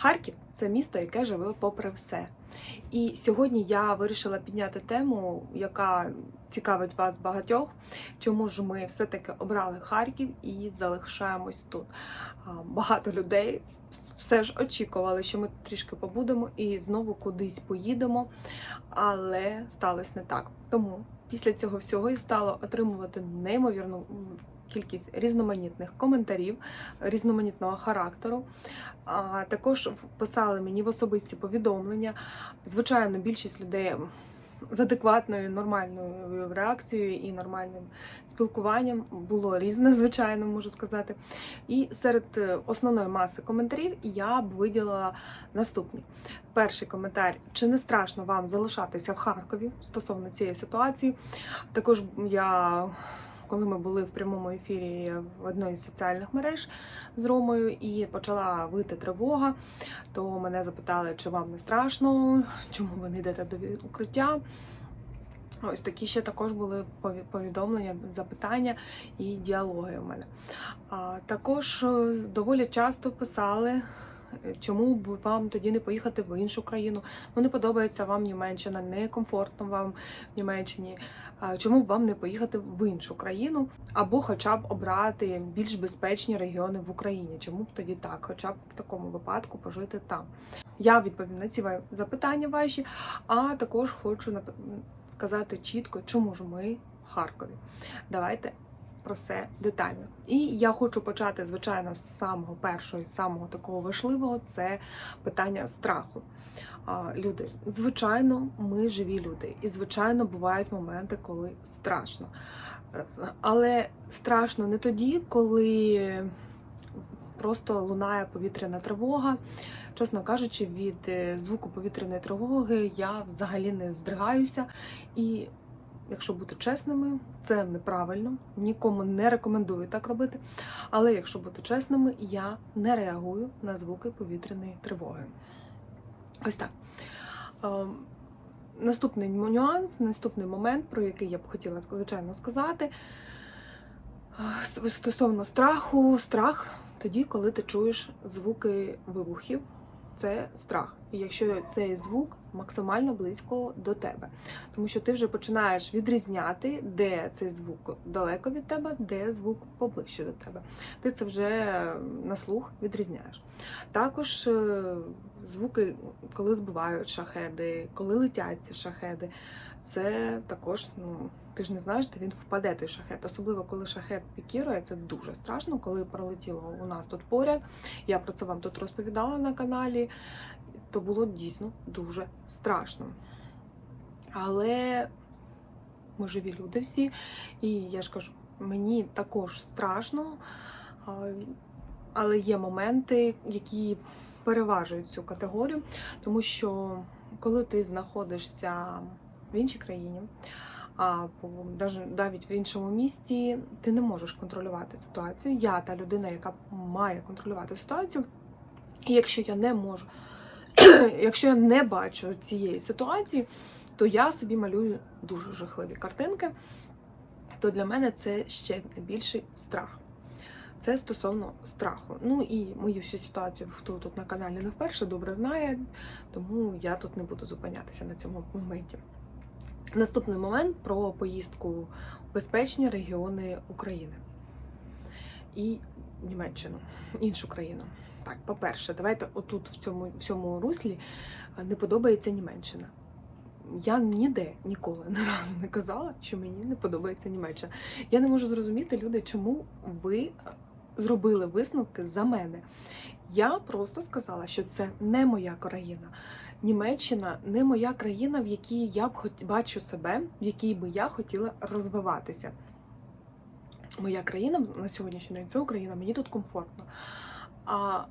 Харків це місто, яке живе попри все. І сьогодні я вирішила підняти тему, яка цікавить вас багатьох. Чому ж ми все-таки обрали Харків і залишаємось тут? Багато людей все ж очікували, що ми трішки побудемо і знову кудись поїдемо, але сталося не так. Тому після цього всього і стало отримувати неймовірну кількість різноманітних коментарів різноманітного характеру. А також писали мені в особисті повідомлення. Звичайно, більшість людей з адекватною нормальною реакцією і нормальним спілкуванням було різне, звичайно, можу сказати. І серед е, основної маси коментарів я б виділила наступні. Перший коментар: чи не страшно вам залишатися в Харкові стосовно цієї ситуації? Також я. Коли ми були в прямому ефірі в одній з соціальних мереж з Ромою і почала вити тривога, то мене запитали, чи вам не страшно, чому ви не йдете до укриття. Ось такі ще також були пові- повідомлення, запитання і діалоги у мене. Також е, доволі часто писали, чому б вам тоді не поїхати в іншу країну. Ну не подобається вам Німеччина, не комфортно вам в Німеччині. Чому б вам не поїхати в іншу країну, або хоча б обрати більш безпечні регіони в Україні? Чому б тоді так? Хоча б в такому випадку пожити там? Я відповім на ці запитання ваші, а також хочу сказати чітко, чому ж ми в Харкові. Давайте про все детально. І я хочу почати, звичайно, з самого першого, самого такого важливого це питання страху. Люди, звичайно, ми живі люди, і звичайно бувають моменти, коли страшно. Але страшно не тоді, коли просто лунає повітряна тривога. Чесно кажучи, від е, звуку повітряної тривоги я взагалі не здригаюся. І якщо бути чесними, це неправильно, нікому не рекомендую так робити. Але якщо бути чесними, я не реагую на звуки повітряної тривоги. Ось так. Ем, Наступний нюанс, наступний момент, про який я б хотіла звичайно сказати. Е, Стосовно страху, страх тоді, коли ти чуєш звуки вибухів, це страх. Якщо цей звук максимально близько до тебе, тому що ти вже починаєш відрізняти, де цей звук далеко від тебе, де звук поближче до тебе. Ти це вже на слух відрізняєш. Також е, звуки, коли збивають шахеди, коли летять ці шахеди, це також, ну ти ж не знаєш, де він впаде той шахет. Особливо коли шахет пікірує, це дуже страшно. Коли пролетіло у нас тут поряд, я про це вам тут розповідала на каналі, то було дійсно дуже страшно. Але ми живі люди всі, і я ж кажу, мені також страшно, але є моменти, які переважують цю категорію, тому що коли ти знаходишся в іншій країні, або навіть в іншому місті, ти не можеш контролювати ситуацію. Я та людина, яка має контролювати ситуацію. І якщо я не можу, якщо я не бачу цієї ситуації, то я собі малюю дуже жахливі картинки, то для мене це ще більший страх. Це стосовно страху. Ну і мою всю ситуацію, хто тут на каналі не вперше, добре знає, тому я тут не буду зупинятися на цьому моменті. Наступний момент про поїздку в безпечні регіони України і Німеччину, іншу країну. Так, по-перше, давайте отут в цьому, в цьому руслі е, не подобається Німеччина. Я ніде ніколи не разу не казала, що мені не подобається Німеччина. Я не можу зрозуміти, люди, чому ви е, зробили висновки за мене. Я просто сказала, що це не моя країна. Німеччина не моя країна, в якій я б хот... бачу себе, в якій би я хотіла розвиватися. Моя країна на сьогоднішній день це Україна, мені тут комфортно. А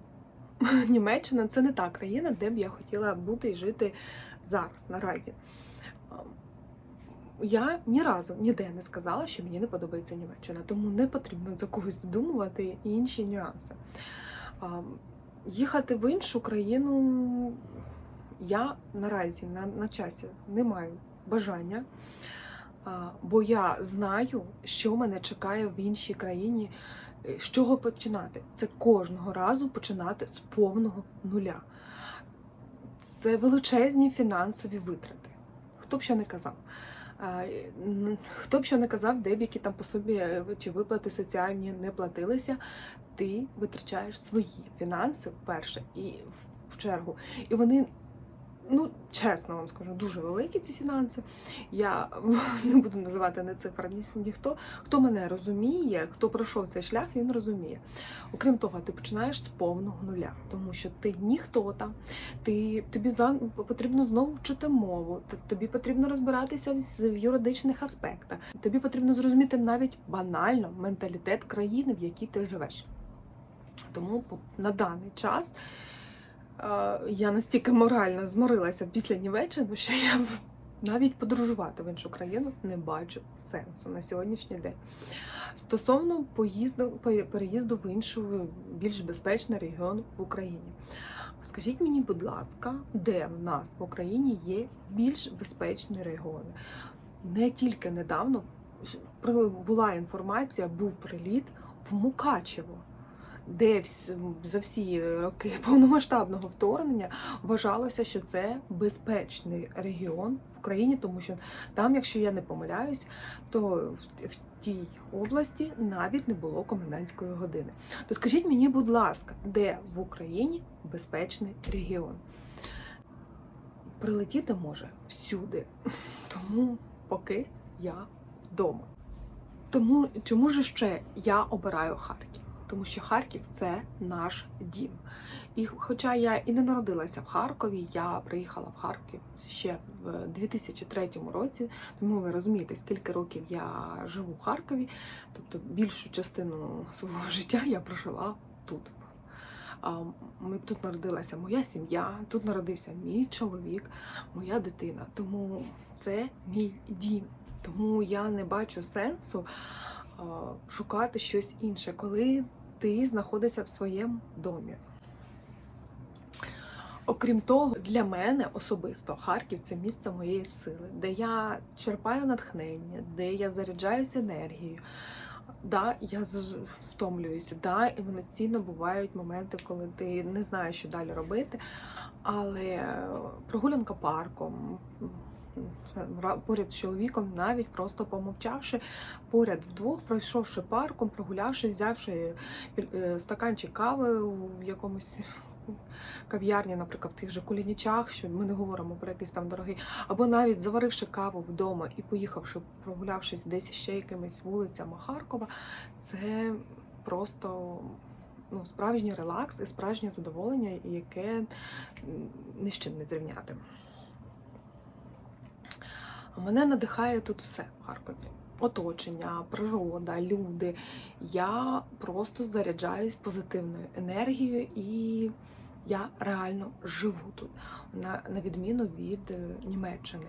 Німеччина це не та країна, де б я хотіла бути і жити зараз, наразі. Я ні разу ніде не сказала, що мені не подобається Німеччина, тому не потрібно за когось додумувати інші нюанси. Їхати в іншу країну я наразі на, на часі не маю бажання, бо я знаю, що мене чекає в іншій країні, е, з чого починати. Це кожного разу починати з повного нуля. це величезні фінансові витрати. Хто б що не казав. Хто б що не казав, деякі там по собі е, чи виплати соціальні не платилися, ти витрачаєш свої фінанси вперше і в чергу. І вони, ну чесно вам скажу, дуже великі ці фінанси. Я не буду називати не цифр, ні, ніхто. Хто мене розуміє, хто пройшов цей шлях, він розуміє. Окрім того, ти починаєш з повного нуля, тому що ти ніхто там, ти тобі за потрібно знову вчити мову, тобі потрібно розбиратися в, юридичних аспектах. Тобі потрібно зрозуміти навіть банально менталітет країни, в якій ти живеш. Тому на даний час я настільки морально зморилася після Німеччини, що я навіть подорожувати в іншу країну не бачу сенсу на сьогоднішній день. Стосовно поїзду, пе- переїзду в іншу більш безпечний регіон в Україні. Скажіть мені, будь ласка, де в нас в Україні є більш безпечні регіони? Не тільки недавно була інформація, був приліт в Мукачево, де за всі роки повномасштабного вторгнення вважалося, що це безпечний регіон в Україні, тому що там, якщо я не помиляюсь, то в- тій області навіть не було комендантської години. То скажіть мені, будь ласка, де в Україні безпечний регіон? Прилетіти може всюди. Тому поки я вдома. Тому чому ж ще я обираю Харків? Тому що Харків це наш дім. І хоча я і не народилася в Харкові, я приїхала в Харків ще в 2003 році. Тому ви розумієте, скільки років я живу в Харкові, тобто більшу частину свого життя я прожила тут. Тут народилася моя сім'я, тут народився мій чоловік, моя дитина. Тому це мій дім. Тому я не бачу сенсу шукати щось інше, коли ти знаходишся в своєму домі. Окрім того, для мене особисто Харків це місце моєї сили, де я черпаю натхнення, де я заряджаюся енергією. Да, я втомлююся, да, емоційно бувають моменти, коли ти не знаєш, що далі робити. Але прогулянка парком, поряд з чоловіком, навіть просто помовчавши, поряд вдвох, пройшовши парком, прогулявши, взявши е, стаканчик кави в якомусь кав'ярні, наприклад, в тих же кулінічах, що ми не говоримо про якийсь там дорогий, або навіть заваривши каву вдома і поїхавши, прогулявшись десь ще якимись вулицями Харкова, це просто ну, справжній релакс і справжнє задоволення, яке м, ні з чим не зрівняти. Мене надихає тут все в Харкові. Оточення, природа, люди. Я просто заряджаюсь позитивною енергією і я реально живу тут, на, на відміну від е, Німеччини,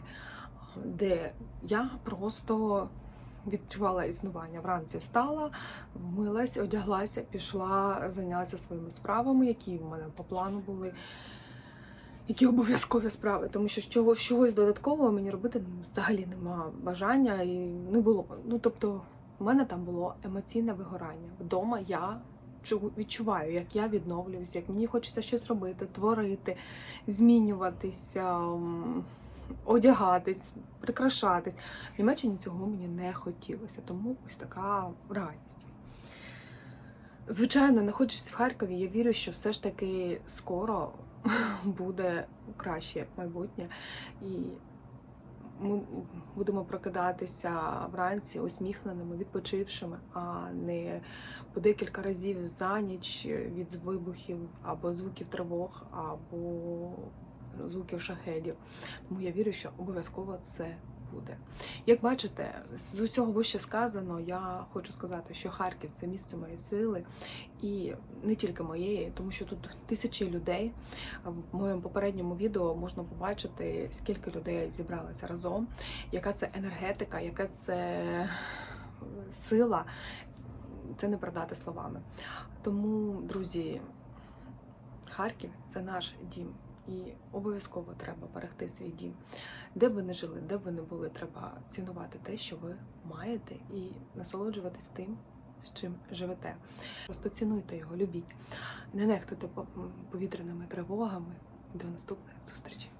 де я просто відчувала існування. Вранці встала, вмилась, одяглася, пішла, зайнялася своїми справами, які в мене по плану були. Які обов'язкові справи, тому що чогось, чогось додаткового мені робити взагалі нема бажання і не було. Ну тобто, в мене там було емоційне вигорання. Вдома я відчуваю, як я відновлююся, як мені хочеться щось робити, творити, змінюватися, одягатись, прикрашатись. В Німеччині цього мені не хотілося, тому ось така реальність. Звичайно, знаходячись в Харкові, я вірю, що все ж таки скоро буде краще майбутнє, і ми будемо прокидатися вранці усміхненими, відпочившими, а не по декілька разів за ніч від вибухів або звуків тривог, або звуків шахедів. Тому я вірю, що обов'язково це буде. Як бачите, з усього вище сказано, я хочу сказати, що Харків це місце моєї сили, і не тільки моєї, тому що тут тисячі людей. В моєму попередньому відео можна побачити, скільки людей зібралося разом, яка це енергетика, яка це сила. Це не продати словами. Тому, друзі, Харків це наш дім. І обов'язково треба берегти свій дім. Де б ви не жили, де б ви не були, треба цінувати те, що ви маєте, і насолоджуватись тим, з чим живете. Просто цінуйте його, любіть. Не нехтуйте по- повітряними тривогами, До наступної зустрічі!